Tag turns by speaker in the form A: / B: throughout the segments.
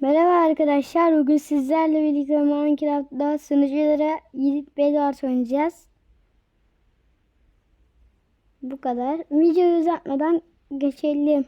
A: Merhaba arkadaşlar. Bugün sizlerle birlikte Minecraft'ta sunuculara gidip Bedwars oynayacağız. Bu kadar. Videoyu uzatmadan geçelim.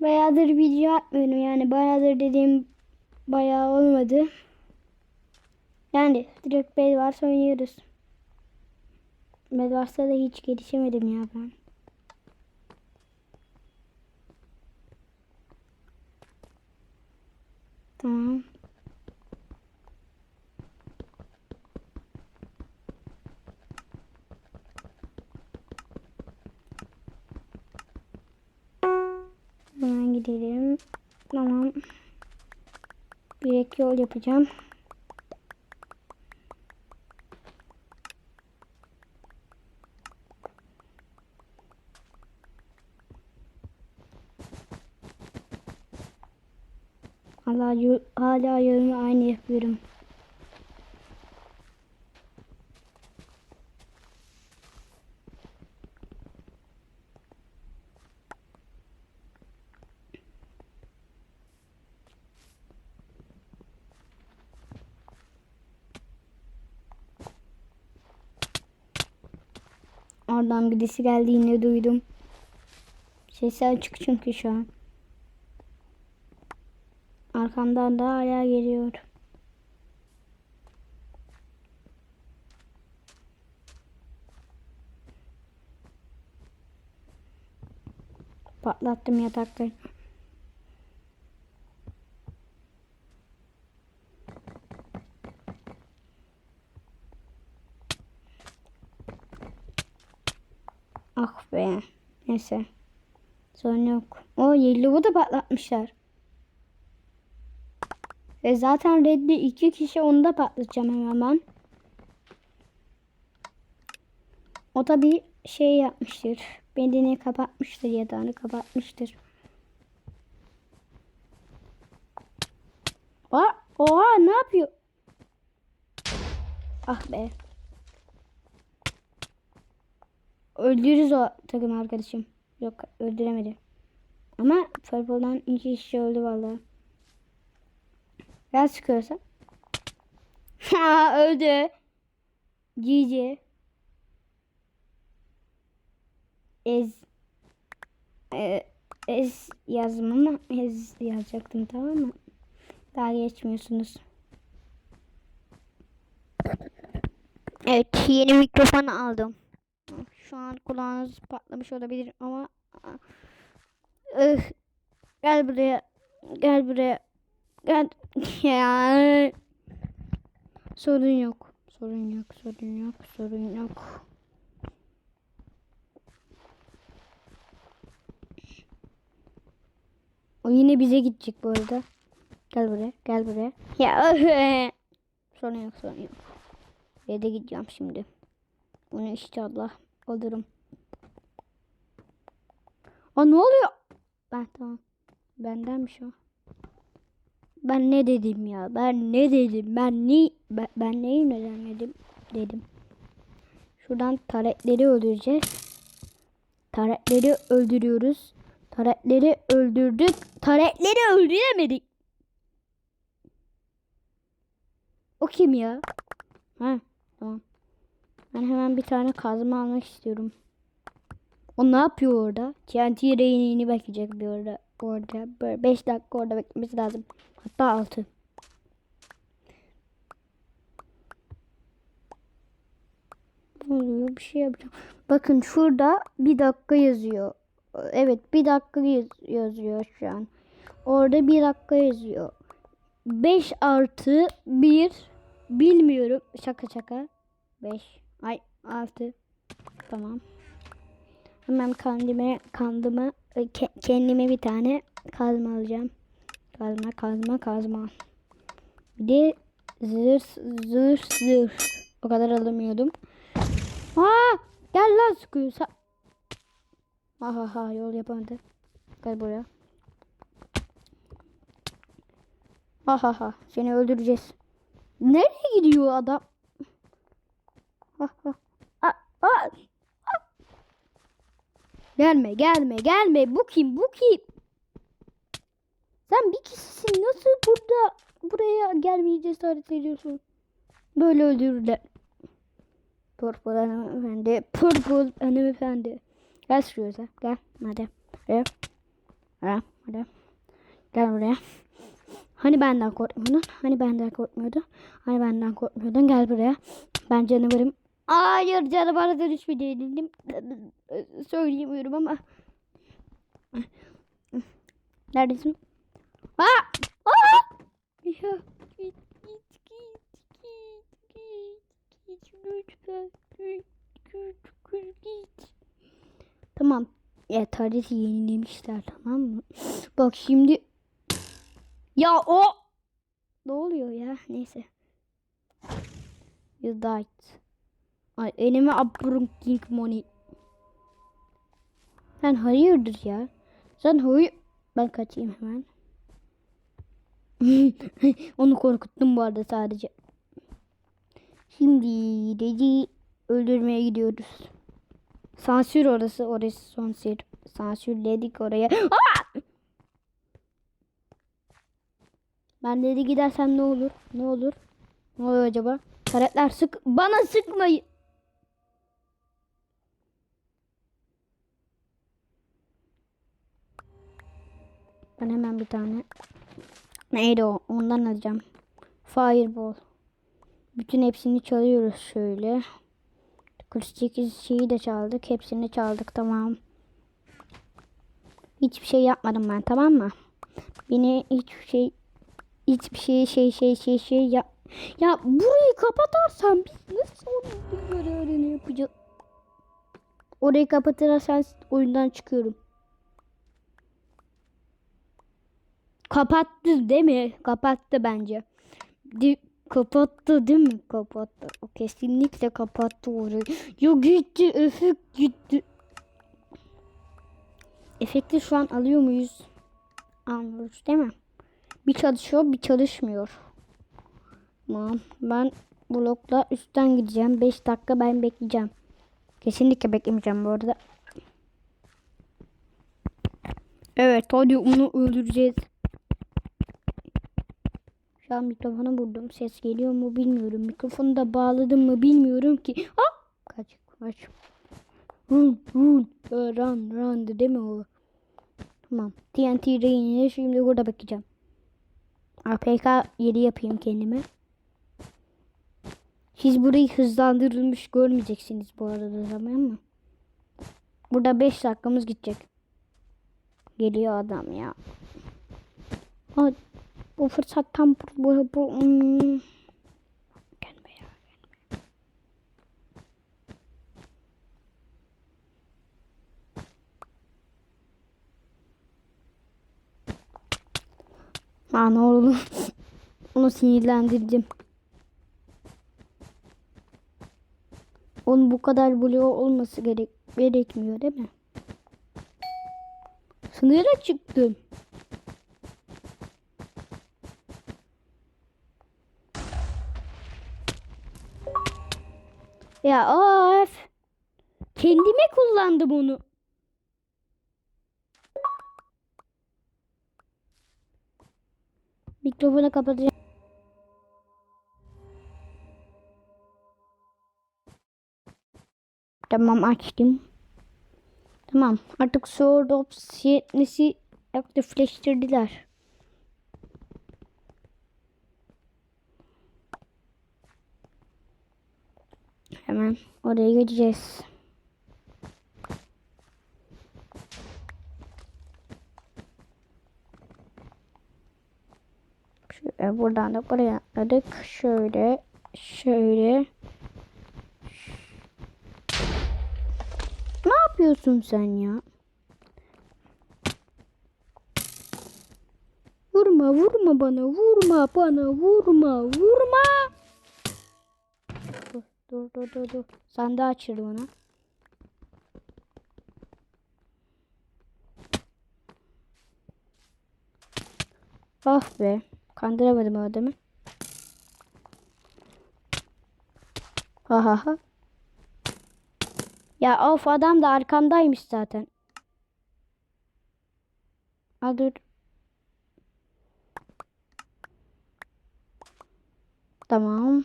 A: Bayağıdır video atmıyorum. Yani bayağıdır dediğim bayağı olmadı. Yani direkt Bedwars oynuyoruz. Bedwars'ta da hiç gelişemedim ya ben. Tamam. Hemen gidelim. Tamam. Bir ek yol yapacağım. Hala, hala yolumu aynı yapıyorum. Oradan birisi geldiğini duydum. Sesi açık çünkü şu an. Arkamdan da hala geliyor. Patlattım yatakları. Ah be. Neyse. Sorun yok. O yellowu da patlatmışlar. Ve zaten reddi iki kişi onu da patlatacağım hemen. O tabi şey yapmıştır. Bedeni kapatmıştır yatağını kapatmıştır. Oha, oha ne yapıyor? Ah be. Öldürürüz o takım arkadaşım. Yok öldüremedi. Ama Purple'dan iki kişi öldü vallahi. Ben sıkıyorsam. Ha öldü. GG. Ez. Ee, ez yazdım ama ez yazacaktım tamam mı? Daha geçmiyorsunuz. Evet yeni mikrofon aldım. Şu an kulağınız patlamış olabilir ama Ih, gel buraya gel buraya gel ya sorun yok. Sorun yok sorun yok sorun yok. O yine bize gidecek bu arada. Gel buraya gel buraya. Ya sorun yok sorun yok. Evde gideceğim şimdi. Bunu inşallah alırım. Aa ne oluyor? Ben tamam. Bendenmiş o. Ben ne dedim ya? Ben ne dedim? Ben ne ben, ben neyi neden dedim? Dedim. Şuradan taretleri öldüreceğiz. Taretleri öldürüyoruz. Taretleri öldürdük. Taretleri öldüremedik. O kim ya? Ha tamam. Ben hemen bir tane kazma almak istiyorum. O ne yapıyor orada? TNT reyini bakacak bir orada. Orada böyle 5 dakika orada beklemesi lazım. Hatta 6. Ne oluyor? Bir şey yapacağım. Bakın şurada bir dakika yazıyor. Evet bir dakika yaz- yazıyor şu an. Orada bir dakika yazıyor. 5 artı 1 bilmiyorum. Şaka şaka. 5. Ay 6. Tamam. Hemen kendime kandımı kendime bir tane kazma alacağım. Kazma kazma kazma. Bir de zır zır zır. O kadar alamıyordum. Aa, gel lan sıkıyorsa. Ha ha yol yapamadı. Gel buraya. Ha ha seni öldüreceğiz. Nereye gidiyor adam? Ha ha. Aa, Aa! Gelme gelme gelme. Bu kim bu kim? Sen bir kişisin. Nasıl burada buraya gelmeye cesaret ediyorsun? Böyle öldürürler. Purple hanımefendi. Purple hanımefendi. Gel şuraya. Gel. Hadi. Buraya. Buraya. Hadi. Gel buraya. Hani benden korkmuyordun? Hani benden korkmuyordun? Hani benden korkmuyordun? Gel buraya. Ben canavarım. Hayır canavara dönüşmü değilim. Söyleyemiyorum ama. Neredesin? Aa! Aa! Ya git git git git git git lütfen git git git git. Tamam. Ya tarihi yenilemişler tamam mı? Bak şimdi ya o ne oluyor ya? Neyse. You died. Ay enemy upbringing money. Sen hayırdır ya? Sen hayır... Ben kaçayım hemen. Onu korkuttum bu arada sadece. Şimdi Reci öldürmeye gidiyoruz. Sansür orası. Orası sansür. Sansürledik oraya. Aa! Ben dedi gidersem ne olur? Ne olur? Ne oluyor acaba? Karetler sık bana sıkmayın. Ben hemen bir tane neydi o? Ondan alacağım. Fireball. Bütün hepsini çalıyoruz şöyle. 48 şeyi de çaldık. Hepsini çaldık tamam. Hiçbir şey yapmadım ben tamam mı? Beni hiçbir şey hiçbir şey şey şey şey şey ya ya burayı kapatarsan biz nasıl onun bir görevini yapacağız? Orayı kapatırsan oyundan çıkıyorum. Kapattı değil mi? Kapattı bence. Di kapattı değil mi? Kapattı. O kesinlikle kapattı orayı. Ya gitti. Efekt gitti. Efekti şu an alıyor muyuz? Almıyoruz değil mi? Bir çalışıyor bir çalışmıyor. Tamam. Ben blokla üstten gideceğim. 5 dakika ben bekleyeceğim. Kesinlikle beklemeyeceğim bu arada. Evet hadi onu öldüreceğiz. Şu an mikrofona vurdum. Ses geliyor mu bilmiyorum. Mikrofonu da bağladım mı bilmiyorum ki. Ah! Kaç kaç. Run run. Run run değil mi o? Tamam. TNT reyini şimdi burada bekleyeceğim. APK 7 yapayım kendime. Siz burayı hızlandırılmış görmeyeceksiniz bu arada tamam mı? Burada 5 dakikamız gidecek. Geliyor adam ya. Hadi. Bu fırsat tam bu, bu, hmm. Gelme ya. Gelme. Onu sinirlendirdim. Onun bu kadar bloğu olması gerek gerekmiyor değil mi? Sınıra çıktım. Ya of. Kendime kullandım onu. Mikrofonu kapatacağım. Tamam açtım. Tamam artık Sword of Sietnes'i aktifleştirdiler. Hemen oraya gideceğiz. Şöyle buradan da buraya atladık. Şöyle, şöyle. Ne yapıyorsun sen ya? Vurma, vurma bana, vurma bana, vurma, vurma. Dur, dur, dur, dur, de açır bana. Ah be. Kandıramadım adamı. Ha ha ha. Ya of adam da arkamdaymış zaten. Ha dur. Tamam.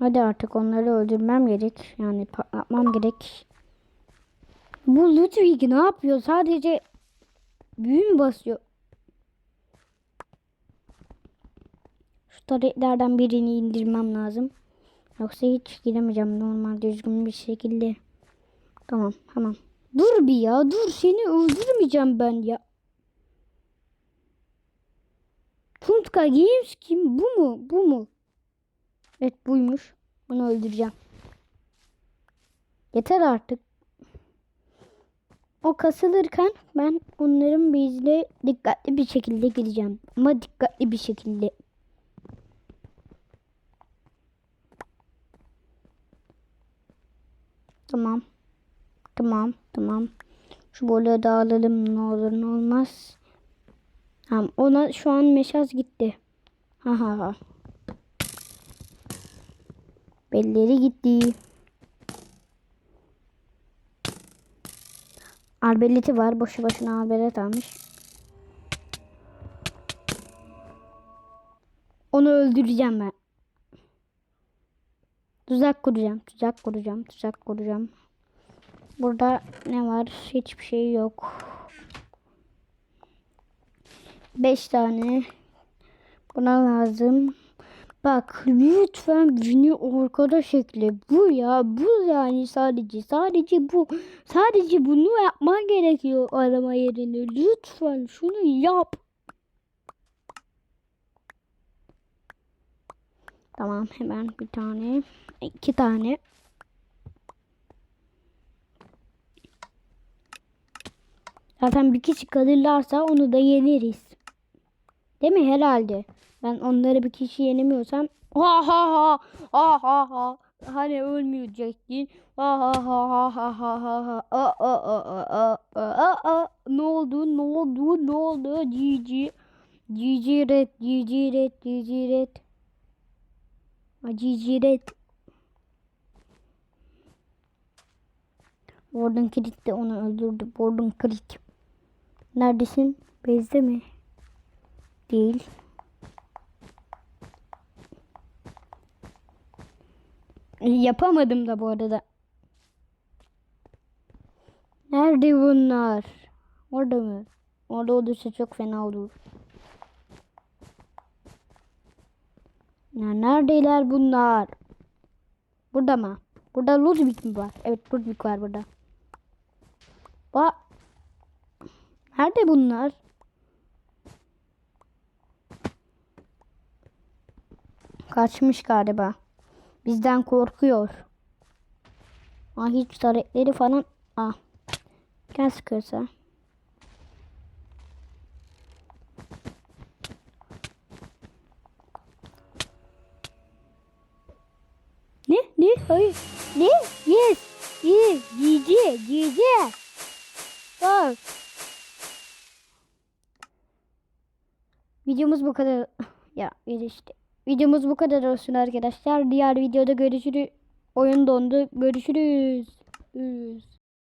A: Hadi artık onları öldürmem gerek. Yani patlatmam gerek. Bu Ludwig ne yapıyor? Sadece büyü mü basıyor? Şu taretlerden birini indirmem lazım. Yoksa hiç giremeyeceğim normal düzgün bir şekilde. Tamam tamam. Dur bir ya dur seni öldürmeyeceğim ben ya. Puntka Games kim? Bu mu? Bu mu? Evet buymuş. Bunu öldüreceğim. Yeter artık. O kasılırken ben onların bizle dikkatli bir şekilde gideceğim. Ama dikkatli bir şekilde. Tamam. Tamam. Tamam. Şu balığı da alalım ne olur ne olmaz. Tamam. Ona şu an mesaj gitti. Ha ha ha. Belleri gitti. Arbeleti var. Boşu boşuna arbelet almış. Onu öldüreceğim ben. Tuzak kuracağım. Tuzak kuracağım. Tuzak kuracağım. Burada ne var? Hiçbir şey yok. Beş tane. Buna lazım. Bak lütfen beni arkadaş ekle. Bu ya bu yani sadece sadece bu. Sadece bunu yapman gerekiyor arama yerine. Lütfen şunu yap. Tamam hemen bir tane. iki tane. Zaten bir kişi kalırlarsa onu da yeneriz. Değil mi? Herhalde. Ben onları bir kişi yenemiyorsam ha ha ha ha ha ha hani ölmeyecektin. Ha ha ha ha ha ha ha ha a a a a a a ne oldu ne oldu ne oldu GG GG red GG red GG red GG red Warden Crit de onu öldürdü. Warden Crit. Neredesin? Bezde mi? Değil. Yapamadım da bu arada. Nerede bunlar? Orada mı? Orada olursa çok fena olur. Ya neredeler bunlar? Burada mı? Burada Ludwig mi var? Evet Ludwig var burada. Ba Nerede bunlar? Kaçmış galiba. Bizden korkuyor. Ah hiç taretleri falan. Ah. Gel sıkıyorsa. Ne? Ne? Hayır. Ne? Yes. Yes. Cici. Cici. Bak. Videomuz bu kadar. Ya işte. Videomuz bu kadar olsun arkadaşlar. Diğer videoda görüşürüz. Oyun dondu. Görüşürüz. Üz.